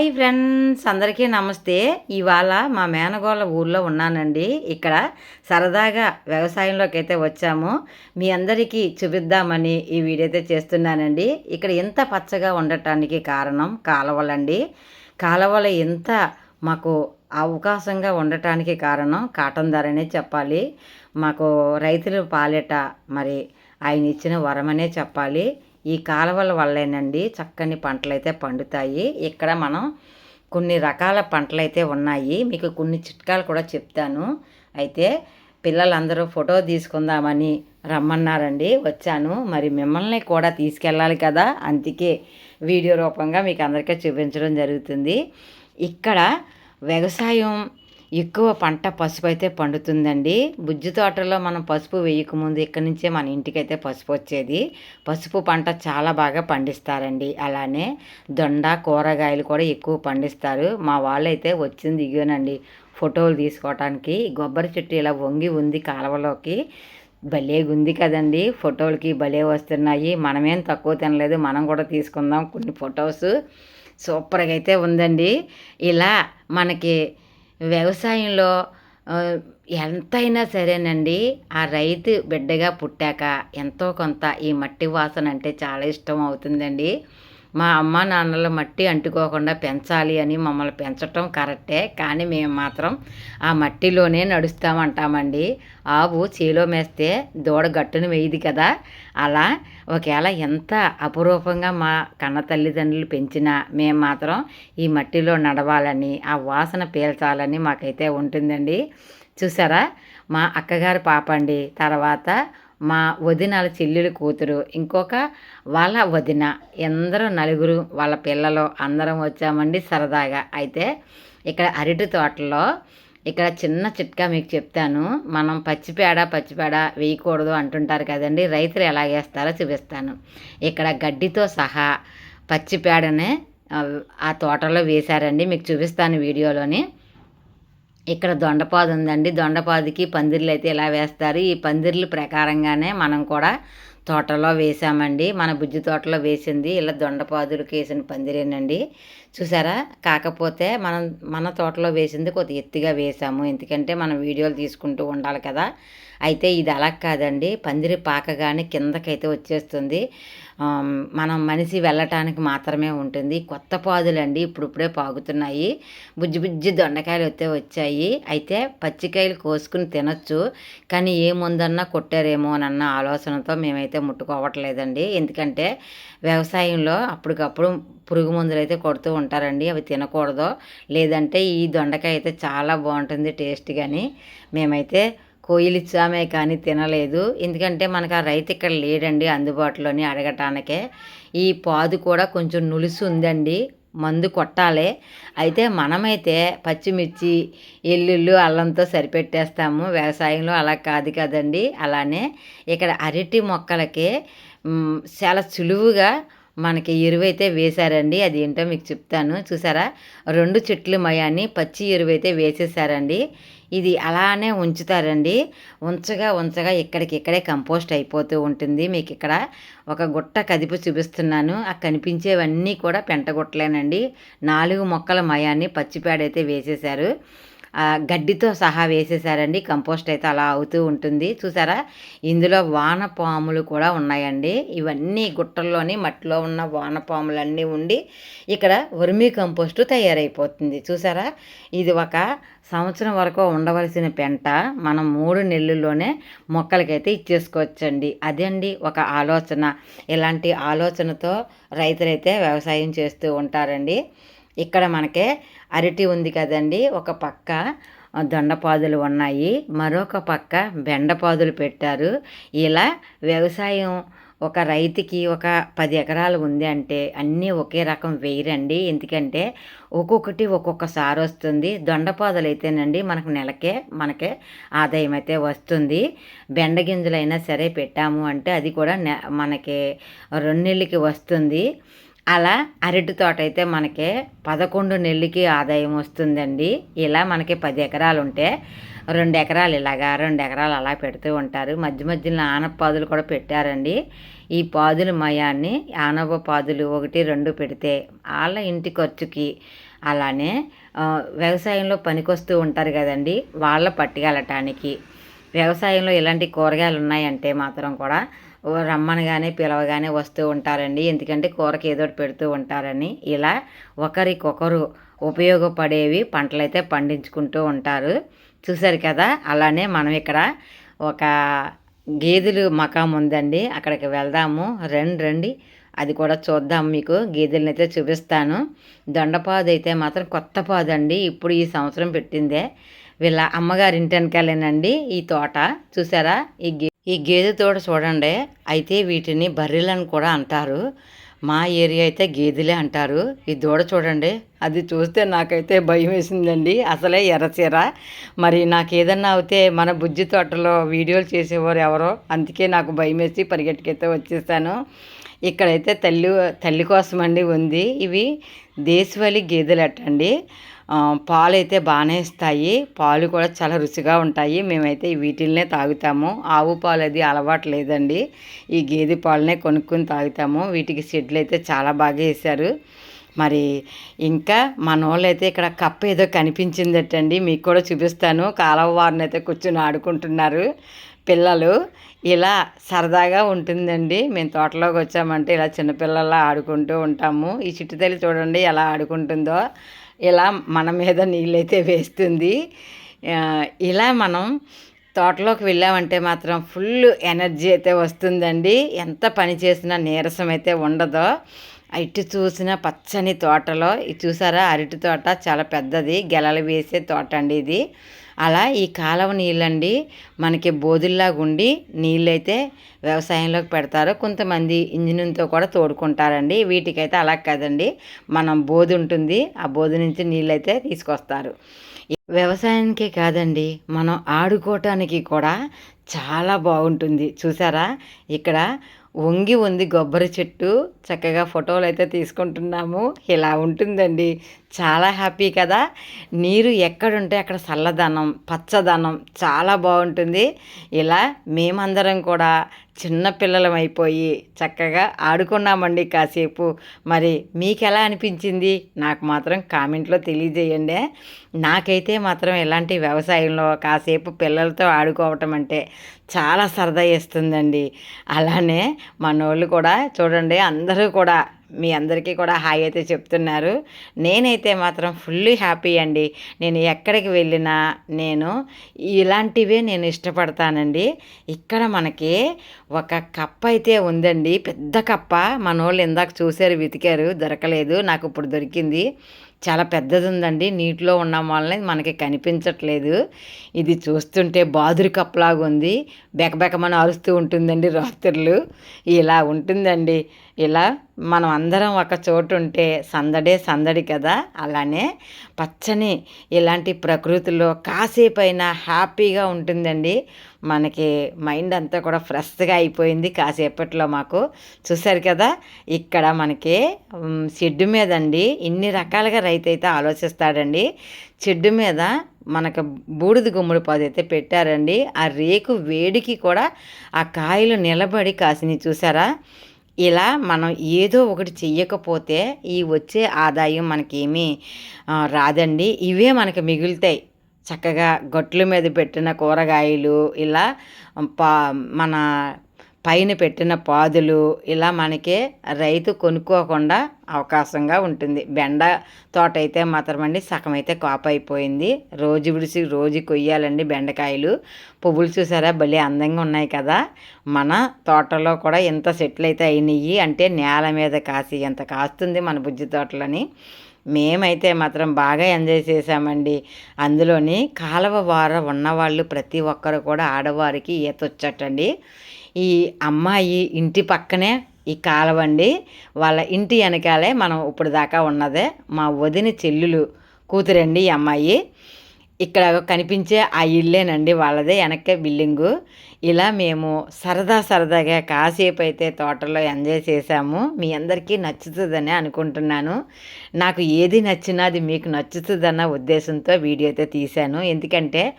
Hi friends అందరికీ నమస్తే. ఇవాళ మా మేనగోళ్ళ ఊర్లో ఉన్నానండి. ఇక్కడ సరదాగా వ్యవసాయంలోకి అయితే వచ్చాము. మీ అందరికీ చూపిద్దామని ఈ వీడియో అయితే చేస్తున్నానండి. ఇక్కడ ఇంత పచ్చగా ఉండటానికి కారణం కాలువలండి. కాలువలు ఇంత మాకు అవకాశంగా ఉండటానికి కారణం కాటన్ ధరనే చెప్పాలి. మాకు రైతులు పాలేట మరి ఆయన ఇచ్చిన వరమనే చెప్పాలి. ఈ కాలువల వల్లేనండి చక్కని పంటలు అయితే పండుతాయి. ఇక్కడ మనం కొన్ని రకాల పంటలు అయితే ఉన్నాయి. మీకు కొన్ని చిట్కాలు కూడా చెప్తాను. అయితే పిల్లలందరూ ఫోటో తీసుకుందామని రమ్మన్నారండి. వచ్చాను. మరి మిమ్మల్ని కూడా తీసుకెళ్ళాలి కదా? అందుకే వీడియో రూపంగా మీకు అందరికీ చూపించడం జరుగుతుంది. ఇక్కడ వ్యవసాయం ఎక్కువ పంట పసుపు అయితే పండుతుందండి. బుజ్జి తోటలో మనం పసుపు వేయకముందు ఇక్కడి నుంచే మన ఇంటికైతే పసుపు వచ్చేది. పసుపు పంట చాలా బాగా పండిస్తారండి. అలానే దొండ కూరగాయలు కూడా ఎక్కువ పండిస్తారు. మా వాళ్ళైతే వచ్చింది ఇగోనండి ఫోటోలు తీసుకోవటానికి. కొబ్బరి చెట్టు ఇలా వంగి ఉంది కాలువలోకి. భలే ఉంది కదండి. ఫోటోలకి భలే వస్తున్నాయి. మనమేం తక్కువ తినలేదు. మనం కూడా తీసుకుందాం కొన్ని ఫొటోస్. సూపర్గా అయితే ఉందండి. ఇలా మనకి వ్యవసాయంలో ఎంతైనా సరేనండి. ఆ రైతు బిడ్డగా పుట్టాక ఎంతో కొంత ఈ మట్టి వాసన అంటే చాలా ఇష్టం అవుతుందండి. మా అమ్మ నాన్నల మట్టి అంటుకోకుండా పెంచాలి అని మమ్మల్ని పెంచటం కరెక్టే కానీ మేము మాత్రం ఆ మట్టిలోనే నడుస్తామంటామండి. ఆవు చేలో మేస్తే దూడ గట్టును వేయదు కదా. అలా ఒకవేళ ఎంత అపురూపంగా మా కన్న తల్లిదండ్రులు పెంచినా మేము మాత్రం ఈ మట్టిలో నడవాలని ఆ వాసన పీల్చాలని మాకైతే ఉంటుందండి. చూసారా? మా అక్కగారి పాప అండి. తర్వాత మా వదినాల చెల్లెలు కూతురు ఇంకొక వాళ్ళ వదిన. ఎందరో నలుగురు వాళ్ళ పిల్లలు అందరం వచ్చామండి సరదాగా. అయితే ఇక్కడ అరటి తోటలో ఇక్కడ చిన్న చిట్కా మీకు చెప్తాను. మనం పచ్చిపేడ పచ్చిపేడ వేయకూడదు అంటుంటారు కదండి. రైతులు ఎలా వేస్తారో చూపిస్తాను. ఇక్కడ గడ్డితో సహా పచ్చిపేడనే ఆ తోటలో వేశారండి. మీకు చూపిస్తాను వీడియోలోని. ఇక్కడ దొండపాదు ఉందండి. దొండపాదికి పందిర్లు అయితే ఇలా వేస్తారు? ఈ పందిర్లు ప్రకారంగానే మనం కూడా తోటలో వేసామండి మన బుజ్జి తోటలో వేసింది. ఇలా దొండపాదులకు వేసిన పందిరేనండి. చూసారా? కాకపోతే మనం మన తోటలో వేసింది కొద్ది ఎత్తుగా వేసాము. ఎందుకంటే మనం వీడియోలు తీసుకుంటూ ఉండాలి కదా. అయితే ఇది అలా కాదండి. పందిరి పాకగానే కిందకైతే వచ్చేస్తుంది. మనం మనిషి వెళ్ళటానికి మాత్రమే ఉంటుంది. కొత్త పాదులండి. ఇప్పుడిప్పుడే పాగుతున్నాయి. బుజ్జి బుజ్జి దొండకాయలు అయితే వచ్చాయి. అయితే పచ్చికాయలు కోసుకుని తినొచ్చు. కానీ ఏ ముందన్నా కొట్టారేమో అన్న ఆలోచనతో మేమైతే ముట్టుకోవట్లేదండి. ఎందుకంటే వ్యవసాయంలో అప్పటికప్పుడు పురుగు మందులు అయితే కొడుతూ ఉంటారండి అవి తినకూడదు. లేదంటే ఈ దొండకాయ అయితే చాలా బాగుంటుంది టేస్ట్ కానీ మేమైతే కోయిలిచ్చామే కానీ తినలేదు. ఎందుకంటే మనకు ఆ రైతు ఇక్కడ లేడండి అందుబాటులోని అడగటానికే. ఈ పాదు కూడా కొంచెం నులుసు ఉందండి మందు కొట్టాలి. అయితే మనమైతే పచ్చిమిర్చి ఎల్లుళ్ళు అల్లంతో సరిపెట్టేస్తాము. వ్యవసాయంలో అలా కాదు కదండి. అలానే ఇక్కడ అరటి మొక్కలకి చాలా సులువుగా మనకి ఎరువైతే వేశారండి అది ఏంటో మీకు చెప్తాను. చూసారా? రెండు చెట్లు మయాన్ని పచ్చి ఎరువైతే వేసేసారండి ఇది అలానే ఉంచుతారండి. ఉంచగా ఉంచగా ఇక్కడికి ఇక్కడే కంపోస్ట్ అయిపోతూ ఉంటుంది. మీకు ఇక్కడ ఒక గుట్ట కదిపి చూపిస్తున్నాను. ఆ కనిపించేవన్నీ కూడా పెంటగుట్టలేనండి. నాలుగు మొక్కల మయాన్ని పచ్చిపేడైతే వేసేశారు. గడ్డితో సహా వేసేసారండి. కంపోస్ట్ అయితే అలా అవుతూ ఉంటుంది. చూసారా? ఇందులో వానపాములు కూడా ఉన్నాయండి. ఇవన్నీ గుట్టల్లోని మట్టిలో ఉన్న వానపాములన్నీ ఉండి ఇక్కడ వర్మీ కంపోస్టు తయారైపోతుంది. చూసారా? ఇది ఒక సంవత్సరం వరకు ఉండవలసిన పెంట. మనం మూడు నెలల్లోనే మొక్కలకైతే ఇచ్చేసుకోవచ్చండి. అదండి ఒక ఆలోచన. ఇలాంటి ఆలోచనతో రైతులైతే వ్యవసాయం చేస్తూ ఉంటారండి. ఇక్కడ మనకే అరటి ఉంది కదండి ఒక పక్క దొండపాదులు ఉన్నాయి మరొక పక్క బెండపాదులు పెట్టారు. ఇలా వ్యవసాయం ఒక రైతుకి ఒక పది ఎకరాలు ఉంది అంటే అన్నీ ఒకే రకం వేయరండి. ఎందుకంటే ఒక్కొక్కటి ఒక్కొక్క సారు వస్తుంది. దొండపాదలు అయితేనండి మనకు నెలకే మనకే ఆదాయం అయితే వస్తుంది. బెండ గింజలైనా సరే పెట్టాము అంటే అది కూడా మనకి రెండు నెలలకి వస్తుంది. అలా అరటి తోట అయితే మనకి పదకొండు నెలలకి ఆదాయం వస్తుందండి. ఇలా మనకి పది ఎకరాలు ఉంటే రెండు ఎకరాలు ఇలాగా రెండు ఎకరాలు అలా పెడుతూ ఉంటారు. మధ్య మధ్యలో ఆనపాదులు కూడా పెట్టారండి. ఈ పాదుల మయాన్ని ఆనవ పాదులు ఒకటి రెండు పెడితే వాళ్ళ ఇంటి ఖర్చుకి అలానే వ్యవసాయంలో పనికొస్తూ ఉంటారు కదండి వాళ్ళ పట్టుకెళ్ళటానికి. వ్యవసాయంలో ఇలాంటి కూరగాయలు ఉన్నాయంటే మాత్రం కూడా రమ్మనగానే పిలవగానే వస్తూ ఉంటారండి. ఎందుకంటే కూరకి ఏదో ఒకటి పెడుతూ ఉంటారని. ఇలా ఒకరికొకరు ఉపయోగపడేవి పంటలైతే పండించుకుంటూ ఉంటారు. చూశారు కదా? అలానే మనం ఇక్కడ ఒక గేదెలు మకాం ఉందండి. అక్కడికి వెళ్దాము. రండి రండి. అది కూడా చూద్దాం మీకు. గేదెలను అయితే చూపిస్తాను. దొండపాదు అయితే మాత్రం కొత్త పాదు అండి ఇప్పుడు ఈ సంవత్సరం పెట్టిందే. వీళ్ళ అమ్మగారి ఇంటి వెనకాలేనండి ఈ తోట. చూసారా ఈ గే ఈ గేదె తోట చూడండి. అయితే వీటిని బర్రెలను కూడా అంటారు. మా ఏరియా అయితే గేదెలే అంటారు. ఈ దూడ చూడండి. అది చూస్తే నాకైతే భయం వేసిందండి. అసలే ఎర్రచీర మరి నాకు ఏదన్నా అవుతే మన బుజ్జి తోటలో వీడియోలు చేసేవారు ఎవరో అందుకే నాకు భయం వేసి పరిగెట్టుకైతే వచ్చేసాను. ఇక్కడైతే తల్లి తల్లి కోసం అండి ఉంది. ఇవి దేశవాళీ గేదెలు పాలైతే బాగానే ఇస్తాయి. పాలు కూడా చాలా రుచిగా ఉంటాయి. మేమైతే వీటిల్నే తాగుతాము. ఆవు పాలు అది అలవాటు లేదండి. ఈ గేదె పాలనే కొనుక్కొని తాగుతాము. వీటికి షెడ్లు అయితే చాలా బాగా వేశారు. మరి ఇంకా మన వాళ్ళైతే ఇక్కడ కప్ప ఏదో కనిపించిందటండి. మీకు కూడా చూపిస్తాను. కాలువ వారిని అయితే కూర్చొని ఆడుకుంటున్నారు పిల్లలు. ఇలా సరదాగా ఉంటుందండి. మేము తోటలోకి వచ్చామంటే ఇలా చిన్నపిల్లల్లా ఆడుకుంటూ ఉంటాము. ఈ చిట్టుతల్లి చూడండి ఎలా ఆడుకుంటుందో. ఇలా మన మీద నీళ్ళైతే వేస్తుంది. ఇలా మనం తోటలోకి వెళ్ళామంటే మాత్రం ఫుల్ ఎనర్జీ అయితే వస్తుందండి. ఎంత పని చేసినా నీరసం అయితే ఉండదో. ఇటు చూసిన పచ్చని తోటలో ఇది చూసారా అరటి తోట చాలా పెద్దది గెలలు వేసే తోట అండి ఇది. అలా ఈ కాలువ నీళ్ళండి మనకి బోధుల్లాగా ఉండి నీళ్ళైతే వ్యవసాయంలోకి పెడతారు. కొంతమంది ఇంజిన్తో కూడా తోడుకుంటారండి. వీటికైతే అలా కదండి. మనం బోధి ఉంటుంది. ఆ బోధి నుంచి నీళ్ళైతే తీసుకొస్తారు. వ్యవసాయానికే కాదండి. మనం ఆడుకోవటానికి కూడా చాలా బాగుంటుంది. చూసారా? ఇక్కడ వంగి ఉంది కొబ్బరి చెట్టు. చక్కగా ఫోటోలు అయితే తీసుకుంటున్నాము. ఇలా ఉంటుందండి. చాలా హ్యాపీ కదా. నీరు ఎక్కడుంటే అక్కడ చల్లదనం పచ్చదనం చాలా బాగుంటుంది. ఇలా మేమందరం కూడా చిన్న పిల్లలం అయిపోయి చక్కగా ఆడుకున్నామండి కాసేపు. మరి మీకు ఎలా అనిపించింది? నాకు మాత్రం కామెంట్లో తెలియజేయండి. నాకైతే మాత్రం ఇలాంటి వ్యవసాయంలో కాసేపు పిల్లలతో ఆడుకోవటం అంటే చాలా సరదా ఇస్తుందండి అలానే మనోళ్ళు కూడా చూడండి అందరూ కూడా మీ అందరికీ కూడా హాయ్ అయితే చెప్తున్నారు. నేనైతే మాత్రం ఫుల్లీ హ్యాపీ అండి. నేను ఎక్కడికి వెళ్ళినా నేను ఇలాంటివే నేను ఇష్టపడతానండి. ఇక్కడ మనకి ఒక కప్ప అయితే ఉందండి. పెద్ద కప్ప. మన వాళ్ళు ఇందాక చూశారు వెతికారు దొరకలేదు. నాకు ఇప్పుడు దొరికింది. చాలా పెద్దది ఉందండి నీటిలో ఉన్న వల్లనే మనకి కనిపించట్లేదు. ఇది చూస్తుంటే బాదురు కప్పలాగా ఉంది. బెకబెకమని అరుస్తూ ఉంటుందండి రాత్రులు. ఇలా ఉంటుందండి. ఇలా మనం అందరం ఒక చోటు ఉంటే సందడే సందడి కదా. అలానే పచ్చని ఇలాంటి ప్రకృతిలో కాసేపు అయినా హ్యాపీగా ఉంటుందండి. మనకి మైండ్ అంతా కూడా ఫ్రెష్గా అయిపోయింది కాసేపట్లో మాకు. చూసారు కదా ఇక్కడ మనకి షెడ్డు మీద అండి ఇన్ని రకాలుగా రైతు అయితే ఆలోచిస్తాడండి. చెడ్డు మీద మనకు బూడిద గుమ్మడి పాదు అయితే పెట్టారండి. ఆ రేకు వేడికి కూడా ఆ కాయలు నిలబడి కాసిని చూసారా ఇలా మనం ఏదో ఒకటి చెయ్యకపోతే ఈ వచ్చే ఆదాయం మనకేమీ రాదండి. ఇవే మనకి మిగులుతాయి. చక్కగా గొట్ల మీద పెట్టిన కూరగాయలు ఇలా పా మన పైన పెట్టిన పాదులు ఇలా మనకి రైతు కొనుక్కోకుండా అవకాశంగా ఉంటుంది. బెండ తోట అయితే మాత్రం అండి సగం అయితే కాపు అయిపోయింది రోజు విడిసి రోజు కొయ్యాలండి బెండకాయలు. పువ్వులు చూసారా? భలే అందంగా ఉన్నాయి కదా. మన తోటలో కూడా ఎంత సెటిల్ అయితే అయినాయి అంటే నేల మీద కాసి ఎంత కాస్తుంది మన బుజ్జి తోటలని. మేమైతే మాత్రం బాగా ఎంజాయ్ చేసామండి అందులోని కాలువ వార ఉన్నవాళ్ళు ప్రతి ఒక్కరు కూడా ఆడవారికి ఈత వచ్చటండి. ఈ అమ్మాయి ఇంటి పక్కనే ఈ కాలవండి. వాళ్ళ ఇంటి వెనకాలే మనం ఇప్పుడు దాకా ఉన్నదే మా వదిన చెల్లులు కూతురండి ఈ అమ్మాయి. ఇక్కడ కనిపించే ఆ ఇల్లేనండి వాళ్ళదే వెనక్కే బిల్డింగు. ఇలా మేము సరదా సరదాగా కాసేపు అయితే తోటలో ఎంజాయ్ చేశాము. మీ అందరికీ నచ్చుతుందని అనుకుంటున్నాను. నాకు ఏది నచ్చినా అది మీకు నచ్చుతుందన్న ఉద్దేశంతో వీడియో అయితే తీశాను. ఎందుకంటే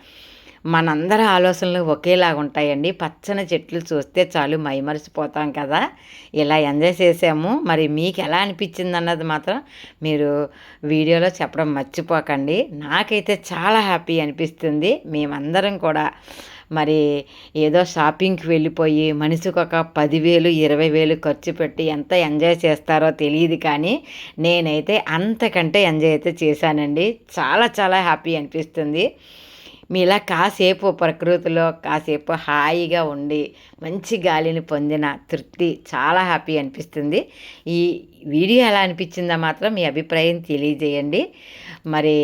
మనందరి ఆలోచనలు ఒకేలాగా ఉంటాయండి. పచ్చని చెట్లు చూస్తే చాలు మైమరిచిపోతాం కదా. ఇలా ఎంజాయ్ చేసాము. మరి మీకు ఎలా అనిపించింది అన్నది మాత్రం మీరు వీడియోలో చెప్పడం మర్చిపోకండి. నాకైతే చాలా హ్యాపీ అనిపిస్తుంది. మేమందరం కూడా మరి ఏదో షాపింగ్కి వెళ్ళిపోయి మనిషికి ఒక పదివేలు ఇరవై వేలు ఖర్చు పెట్టి ఎంత ఎంజాయ్ చేస్తారో తెలియదు కానీ నేనైతే అంతకంటే ఎంజాయ్ అయితే చేశానండి. చాలా చాలా హ్యాపీ అనిపిస్తుంది. మీలా కాసేపు ప్రకృతిలో కాసేపు హాయిగా ఉండి మంచి గాలిని పొందిన తృప్తి చాలా హ్యాపీ అనిపిస్తుంది. ఈ వీడియో ఎలా అనిపించిందో మాత్రం మీ అభిప్రాయం తెలియజేయండి. మరి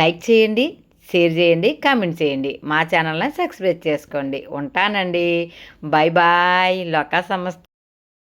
లైక్ చేయండి షేర్ చేయండి కామెంట్ చేయండి. మా ఛానల్ని సబ్స్క్రైబ్ చేసుకోండి. ఉంటానండి. బాయ్ బాయ్ లోకా సంస్థ